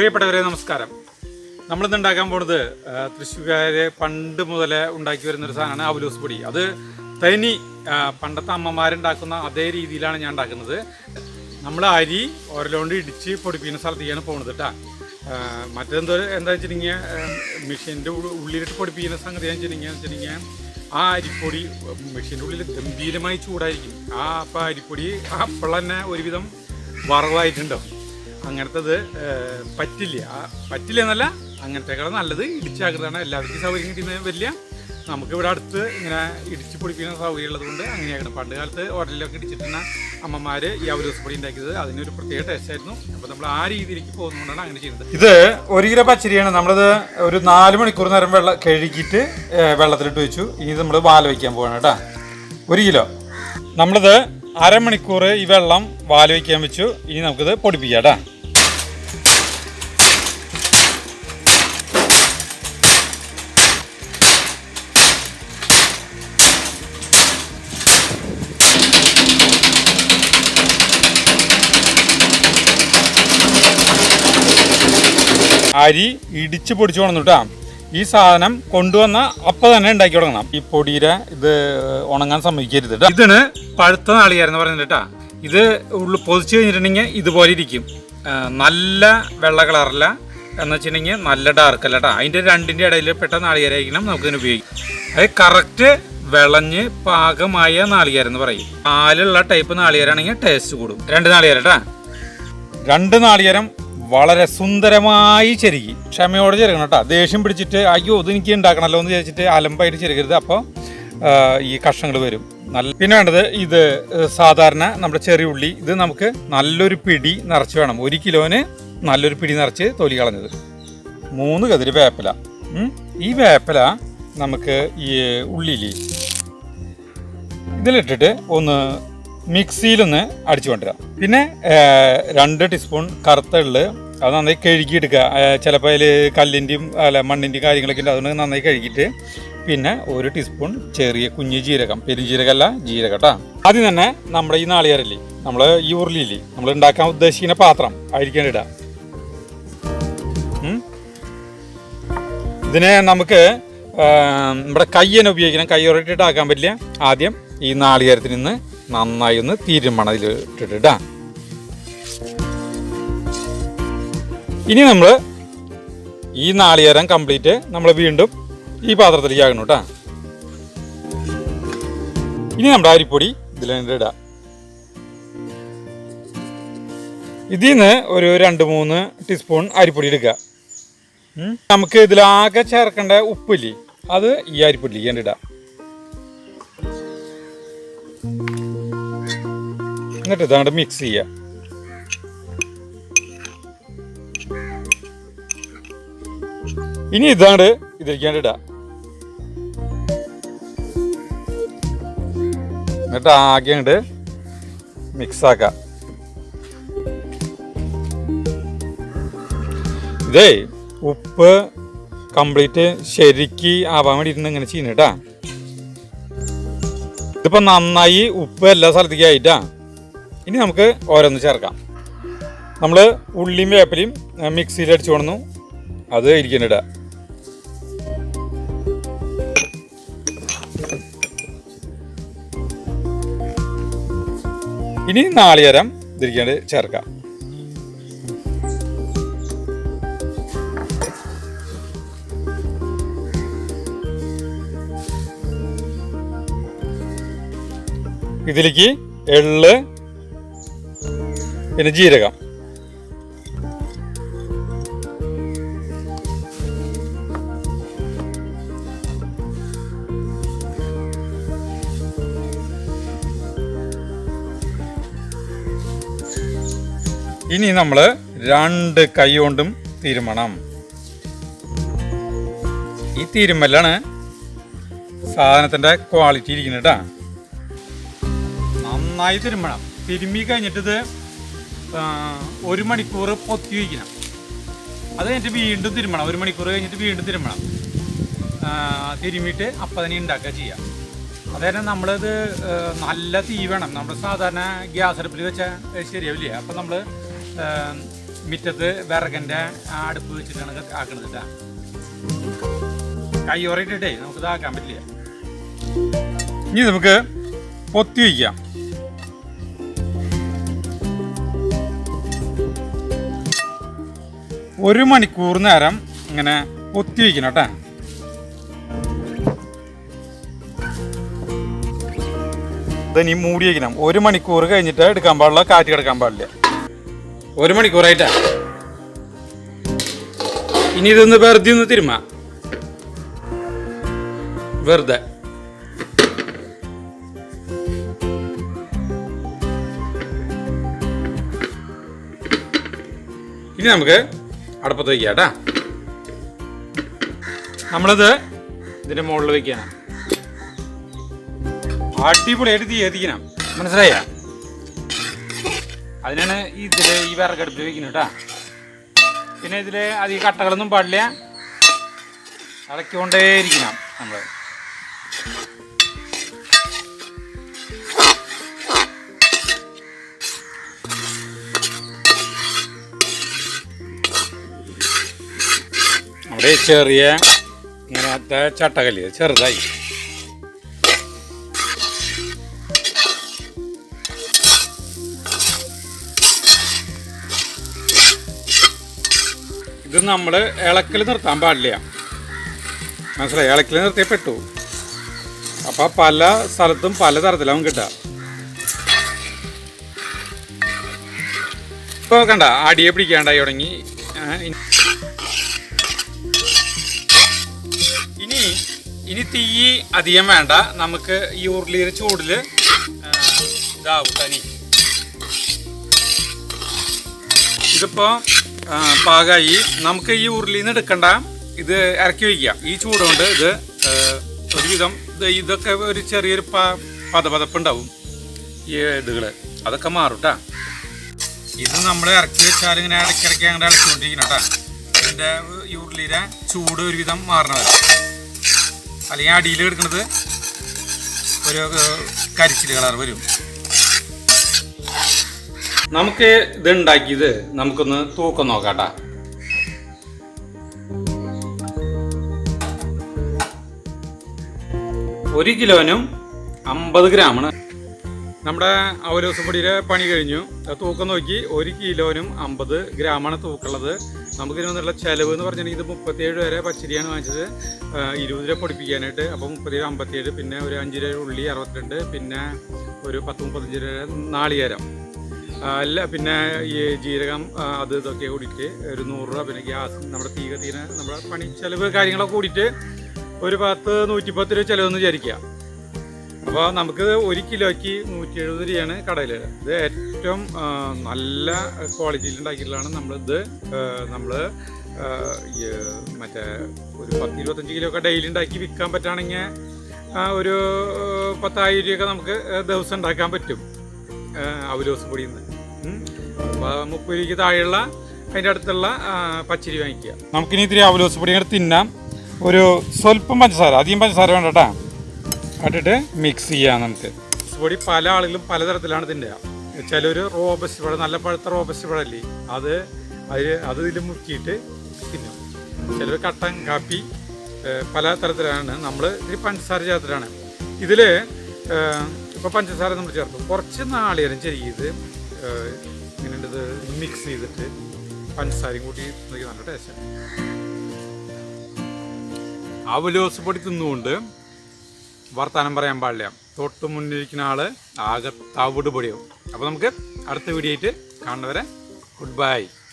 പ്രിയപ്പെട്ടവരെ നമസ്കാരം. നമ്മളിന്ന് ഉണ്ടാക്കാൻ പോണത് തൃശ്ശൂർക്കാര് പണ്ട് മുതലേ ഉണ്ടാക്കി വരുന്ന ഒരു സാധനമാണ് അവലൂസ് പൊടി. അത് തനി പണ്ടത്തെ അമ്മമാരുണ്ടാക്കുന്ന അതേ രീതിയിലാണ് ഞാൻ ഉണ്ടാക്കുന്നത്. നമ്മൾ അരി ഓരലോണ്ട് ഇടിച്ച് പൊടിപ്പിക്കുന്ന സ്ഥലത്തേക്കാണ് പോകുന്നത് കേട്ടോ മറ്റെന്തോ എന്താ വെച്ചിട്ടുണ്ടെങ്കിൽ മെഷീന്റെ ഉള്ളിലിട്ട് പൊടിപ്പിക്കുന്ന സംഗതി എന്ന് വെച്ചിട്ടുണ്ടെങ്കിൽ ആ അരിപ്പൊടി മെഷീന്റെ ഉള്ളിൽ ഗംഭീരമായി ചൂടായിരിക്കും. ആ അപ്പം അരിപ്പൊടി അപ്പോൾ തന്നെ ഒരുവിധം വറവായിട്ടുണ്ടോ അങ്ങനത്തത് പറ്റില്ല. പറ്റില്ല എന്നല്ല അങ്ങനത്തേക്കാളും നല്ലത് ഇടിച്ചാക്കുന്നതാണ് എല്ലാവർക്കും സൗകര്യം കിട്ടുന്ന വലിയ. നമുക്കിവിടെ അടുത്ത് ഇങ്ങനെ ഇടിച്ച് പൊടിപ്പിക്കുന്ന സൗകര്യം ഉള്ളതുകൊണ്ട് അങ്ങനെയാക്കണം പണ്ട് കാലത്ത് ഓരലിലൊക്കെ ഇടിച്ചിട്ടുള്ള അമ്മമാർ ഈ അവലോസ് പൊടി ഉണ്ടാക്കിയത്. അതിനൊരു പ്രത്യേക ടേസ്റ്റ് ആയിരുന്നു. അപ്പോൾ നമ്മൾ ആ രീതിയിലേക്ക് പോകുന്നതുകൊണ്ടാണ് അങ്ങനെ ചെയ്യുന്നത് ഇത് ഒരു കിലോ പച്ചരിയാണ്. നമ്മളത് ഒരു നാല് മണിക്കൂർ നേരം വെള്ളം കഴുകിയിട്ട് വെള്ളത്തിലിട്ട് വെച്ചു. ഇനി നമ്മൾ വാല വയ്ക്കാൻ പോവാണ് കേട്ടോ. ഒരു കിലോ. നമ്മളിത് അരമണിക്കൂർ ഈ വെള്ളം വാൽ വയ്ക്കാൻ വെച്ചു. ഇനി നമുക്കിത് പൊടിപ്പിക്കാം കേട്ടോ അരി ഇടിച്ച് പൊടിച്ചു കൊണ്ടു കേട്ടോ ഈ സാധനം കൊണ്ടുവന്ന അപ്പൊ തന്നെ ഉണ്ടാക്കി തുടങ്ങണം ഈ പൊടിയുടെ ഇത് ഉണങ്ങാൻ സമ്മതിക്കരുത് കേട്ടോ ഇതിന് പഴുത്ത നാളികാരെന്ന് പറയുന്നത് കേട്ടാ ഇത് ഉള്ളു പൊതിച്ച് കഴിഞ്ഞിട്ടുണ്ടെങ്കിൽ ഇതുപോലെ ഇരിക്കും. നല്ല വെള്ള കളറല്ല എന്ന് വെച്ചിട്ടുണ്ടെങ്കിൽ നല്ല ഡാർക്ക് അല്ല കേട്ടോ അതിന്റെ രണ്ടിന്റെ ഇടയിൽ പെട്ട നാളികേരായിരിക്കണം നമുക്കിതിന് ഉപയോഗിക്കാം. അത് കറക്റ്റ് വിളഞ്ഞ് പാകമായ നാളികേരം എന്ന് പറയും. പാലുള്ള ടൈപ്പ് നാളികേരാണെങ്കിൽ ടേസ്റ്റ് കൂടും. രണ്ട് നാളികേരം രണ്ട് നാളികേരം വളരെ സുന്ദരമായി ചെരുകി. ക്ഷമയോടെ ചെരുകണം കേട്ടോ. ദേഷ്യം പിടിച്ചിട്ട് അയ്യോ ഇത് എനിക്ക് ഉണ്ടാക്കണമല്ലോ എന്ന് ചോദിച്ചിട്ട് അലമ്പായിട്ട് ചെരുകരുത്. അപ്പോൾ ഈ കഷ്ണങ്ങൾ വരും. നല്ല പിന്നെ വേണ്ടത് ഇത് സാധാരണ നമ്മുടെ ചെറിയ ഉള്ളി ഇത് നമുക്ക് നല്ലൊരു പിടി നിറച്ച് വേണം. ഒരു കിലോന് നല്ലൊരു പിടി നിറച്ച് തൊലി കളഞ്ഞത്. മൂന്ന് കതിര് വേപ്പില. ഈ വേപ്പില നമുക്ക് ഈ ഉള്ളിയിൽ ഇതിലിട്ടിട്ട് ഒന്ന് മിക്സിയിലൊന്ന് അടിച്ചു കൊണ്ടുവരാം. പിന്നെ രണ്ട് ടീസ്പൂൺ കറുത്ത എള്ള് അത് നന്നായി കഴുകിയെടുക്കുക. ചിലപ്പോൾ അതിൽ കല്ലിന്റെയും അല്ല മണ്ണിന്റെയും കാര്യങ്ങളൊക്കെ ഉണ്ട് അതുകൊണ്ട് നന്നായി കഴുകിയിട്ട് പിന്നെ ഒരു ടീസ്പൂൺ ചെറിയ കുഞ്ഞു ജീരകം പെരുംജീരകമല്ല ജീരകം കേട്ടോ ആദ്യം തന്നെ നമ്മുടെ ഈ നാളികേരല്ലേ നമ്മൾ ഈ ഉരുളിയില്ലേ നമ്മൾ ഉണ്ടാക്കാൻ ഉദ്ദേശിക്കുന്ന പാത്രം ആയിരിക്കാൻ ഇടുക. ഇതിനെ നമുക്ക് നമ്മുടെ കയ്യനെ ഉപയോഗിക്കണം. കൈ ഉറട്ടിട്ട് ആക്കാൻ പറ്റില്ല. ആദ്യം ഈ നാളികേരത്തിൽ നിന്ന് നന്നായി ഒന്ന് തീരുമണം ഇതിൽ ഇനി നമ്മൾ ഈ നാളികേരം കംപ്ലീറ്റ് നമ്മൾ വീണ്ടും ഈ പാത്രത്തിലേക്ക് ആകണം കേട്ടാ ഇനി നമ്മുടെ അരിപ്പൊടി ഇതിലേക്ക് ഇടാം. ഇതിൽ നിന്ന് ഒരു രണ്ട് മൂന്ന് ടീസ്പൂൺ അരിപ്പൊടി എടുക്കുക. നമുക്ക് ഇതിലാകെ ചേർക്കേണ്ട ഉപ്പില്ലേ അത് ഈ അരിപ്പൊടിയിലേക്ക് ഇടാം. എന്നിട്ട് ഇതാണ്ട് മിക്സ് ചെയ്യുക ഇനി ഇതാണ്ട് ഇതിരിക്കാണ്ട് ഇടാം. എന്നിട്ട് ആകെ ഉണ്ട് മിക്സ് ആക്ക. ഇതേ ഉപ്പ് കംപ്ലീറ്റ് ശരിക്ക് ആവാൻ വേണ്ടി ഇരുന്ന് ഇങ്ങനെ ചെയ്യുന്നു കേട്ടാ ഇതിപ്പോ നന്നായി ഉപ്പ് എല്ലാ സ്ഥലത്തേക്കും ആയിട്ടാ. ഇനി നമുക്ക് ഓരോന്ന് ചേർക്കാം. നമ്മൾ ഉള്ളിയും വേപ്പലയും മിക്സിയിൽ അടിച്ചു കൊണ്ടു അത് ഇരിക്കുന്നിട ഇനി നാളികേരം ഇതിരിക്കേണ്ട ചേർക്കാം. ഇതിലേക്ക് എള്ള് പിന്നെ ജീരകം. ഇനി നമ്മൾ രണ്ട് കൈ കൊണ്ടും തിരുമണം. ഈ തിരുമ്മലാണ് സാധനത്തിന്റെ ക്വാളിറ്റി ഇരിക്കുന്നത് കേട്ടാ നന്നായി തിരുമ്മണം തിരുമ്മി കഴിഞ്ഞിട്ട് ഇത് ആ, ഒരു മണിക്കൂർ പൊത്തി വയ്ക്കണം. അത് കഴിഞ്ഞിട്ട് വീണ്ടും തിരുമണം. ഒരു മണിക്കൂർ കഴിഞ്ഞിട്ട് വീണ്ടും തിരുമണം. തിരുമിയിട്ട് അപ്പം തന്നെ ഉണ്ടാക്കുക ചെയ്യാം അതായത് നമ്മളിത് നല്ല തീ വേണം. നമ്മൾ സാധാരണ ഗ്യാസ് അടുപ്പിൽ വെച്ചാൽ ശരിയാവില്ല? അപ്പം നമ്മൾ മിറ്റത്ത് വിറകന്റെ അടുപ്പ് വെച്ചിട്ടാണ് ആക്കുന്നത് ആക്കണത് കേട്ടാ. കൈ ഉറയിട്ടിട്ടേ നമുക്ക് ഇതാക്കാൻ പറ്റില്ല. ഇനി നമുക്ക് പൊത്തി വയ്ക്കാം. ഒരു മണിക്കൂർ നേരം ഇങ്ങനെ പൊത്തി വയ്ക്കണം കേട്ടാ. ഇതീ മൂടി വയ്ക്കണം. ഒരു മണിക്കൂർ കഴിഞ്ഞിട്ട് എടുക്കാൻ പാടില്ല കാറ്റ് കിടക്കാൻ പാടില്ല. ഒരു മണിക്കൂറായിട്ടാ. ഇനി ഇതൊന്ന് വെറുതെ ഒന്ന് തിരുമ. വെറുതെ. ഇനി നമുക്ക് അടുപ്പത്ത് വയ്ക്കുക കേട്ടാ. നമ്മളിത് ഇതിന്റെ മുകളിൽ വെക്കണം. അടിപൊളിയായിട്ട് തീ എത്തിക്കണം മനസ്സിലായ? അതിനാണ് ഇതിൽ ഈ വിറകടുപ്പിൽ വെക്കുന്നത് കേട്ടാ. പിന്നെ ഇതിൽ അധികം കട്ടകളൊന്നും പാടില്ല. ഇളക്കിക്കൊണ്ടേയിരിക്കണം നമ്മൾ. ചെറിയ ഇങ്ങനത്തെ ചട്ടകല്ല് ചെറുതായി. ഇത് നമ്മൾ ഇളക്കിൽ നിർത്താൻ പാടില്ല. മനസ്സിലായി? ഇളക്കിൽ നിർത്തിയേ പെട്ടു. അപ്പോൾ പല സ്ഥലത്തും പല തരത്തിലാവും കിട്ടുക. ഇപ്പോൾ കണ്ട അടിയെ പിടിക്കാണ്ടായി തുടങ്ങി. ഇനി- തീ അധികം വേണ്ട. നമുക്ക് ഈ ഉരുളിയുടെ ചൂടിൽ ഇതാവും തനി. ഇതിപ്പോ ആ, പാകമായി നമുക്ക് ഈ ഉരുളിയിൽ നിന്ന് എടുക്കണ്ട. ഇത് ഇറക്കി വയ്ക്കാം ഈ ചൂടുകൊണ്ട് ഇത് ഒരുവിധം ഇതൊക്കെ ഒരു ചെറിയൊരു പ പതപതപ്പുണ്ടാവും. ഈ ഇതുകൾ. അതൊക്കെ മാറും ഇത് നമ്മൾ ഇറക്കി വെച്ചാൽ ഇങ്ങനെ ഇടയ്ക്കിടയ്ക്ക് അങ്ങനെ ഇളക്കിക്കൊണ്ടിരിക്കണം കേട്ടാ ഇതിന്റെ ഈ ഉരുളിയുടെ ചൂട് ഒരുവിധം മാറണത് അല്ലെങ്കിൽ അടിയിൽ എടുക്കുന്നത് ഒരു കരിച്ചിൽ കളർ വരും. നമുക്ക് ഇത് ഉണ്ടാക്കിയത് നമുക്കൊന്ന് തൂക്കം നോക്കാട്ടാ. ഒരു കിലോനും അമ്പത് ഗ്രാമാണ്. നമ്മുടെ അവലോസ് പൊടിയുടെ പണി കഴിഞ്ഞു. തൂക്കം നോക്കി ഒരു കിലോനും അമ്പത് ഗ്രാമാണ് തൂക്കുള്ളത് നമുക്കിതിന് വന്നുള്ള ചിലവ് എന്ന് പറഞ്ഞിട്ടുണ്ടെങ്കിൽ ഇത് മുപ്പത്തിയേഴ് വരെ പച്ചരിയാണ് വാങ്ങിച്ചത്. ഇരുപത് രൂപ പൊടിപ്പിക്കാനായിട്ട്. അപ്പോൾ മുപ്പത്തിയേഴ് അമ്പത്തിയേഴ് പിന്നെ ഒരു അഞ്ച് രൂപ ഉള്ളി അറുപത്തിരണ്ട് പിന്നെ ഒരു പത്ത് മുപ്പത്തഞ്ച് രൂപ നാളികേരം. അല്ല പിന്നെ ഈ ജീരകം അത് ഇതൊക്കെ കൂടിയിട്ട് ഒരു നൂറ് രൂപ പിന്നെ ഗ്യാസ് നമ്മുടെ തീ കത്തിന നമ്മുടെ പണി ചിലവ് കാര്യങ്ങളൊക്കെ കൂടിയിട്ട് ഒരു പത്ത് നൂറ്റിപ്പത്ത് രൂപ ചിലവെന്ന് വിചാരിക്കുക. അപ്പോൾ നമുക്ക് ഒരു കിലോയ്ക്ക് നൂറ്റി എഴുപത് രൂപയാണ് കടയിൽ ഇത് ഏറ്റവും നല്ല ക്വാളിറ്റിയിൽ ഉണ്ടാക്കിയിട്ടുള്ളതാണ് നമ്മളിത്. നമ്മൾ മറ്റേ ഒരു പത്ത് ഇരുപത്തഞ്ച് കിലോ ഒക്കെ ഡെയിലി ഉണ്ടാക്കി വിൽക്കാൻ പറ്റുകയാണെങ്കിൽ ഒരു പത്തായിരം രൂപയൊക്കെ നമുക്ക് ദിവസം ഉണ്ടാക്കാൻ പറ്റും. അവലോസ് പൊടിയിൽ നിന്ന് അപ്പോൾ മുപ്പത് രൂപയ്ക്ക് താഴെയുള്ള അതിന്റെ അടുത്തുള്ള പച്ചരി വാങ്ങിക്കുക. നമുക്കിനി ഇത്തിരി അവലോസ് പൊടി തിന്നാം. ഒരു സ്വല്പം പഞ്ചസാര അധികം പഞ്ചസാര വേണ്ട കേട്ടോ. ഇട്ടിട്ട് മിക്സ് ചെയ്യാം നമുക്ക്. പൊടി പല ആളുകളും പലതരത്തിലാണ് ചില ഒരു റോബസ്റ്റ് പഴം നല്ല പഴുത്ത റോബസ്റ്റ് പഴമല്ലേ അത് അതിൽ അത് ഇതിൽ മുക്കിയിട്ട് തിന്നും. ചിലർ കട്ടൻ കാപ്പി പല തരത്തിലാണ്. നമ്മൾ ഈ പഞ്ചസാര ചേർത്തിട്ടാണ്. ഇതിൽ ഇപ്പോൾ പഞ്ചസാര നമ്മൾ ചേർത്തു. കുറച്ച് നാളികേരം ചെരിയത് ഇങ്ങനെ മിക്സ് ചെയ്തിട്ട് പഞ്ചസാരയും കൂട്ടി നല്ല ടേസ്റ്റാണ് അവലോസ് പൊടി തിന്നുകൊണ്ട് വർത്താനം പറയാൻ പാടില്ല. തൊട്ട് മുന്നിരിക്കുന്ന ആൾ ആകെ തവിട് പൊടിയാവും. അപ്പോൾ നമുക്ക് അടുത്ത വീഡിയോ ആയിട്ട് കാണുന്നവരെ ഗുഡ് ബൈ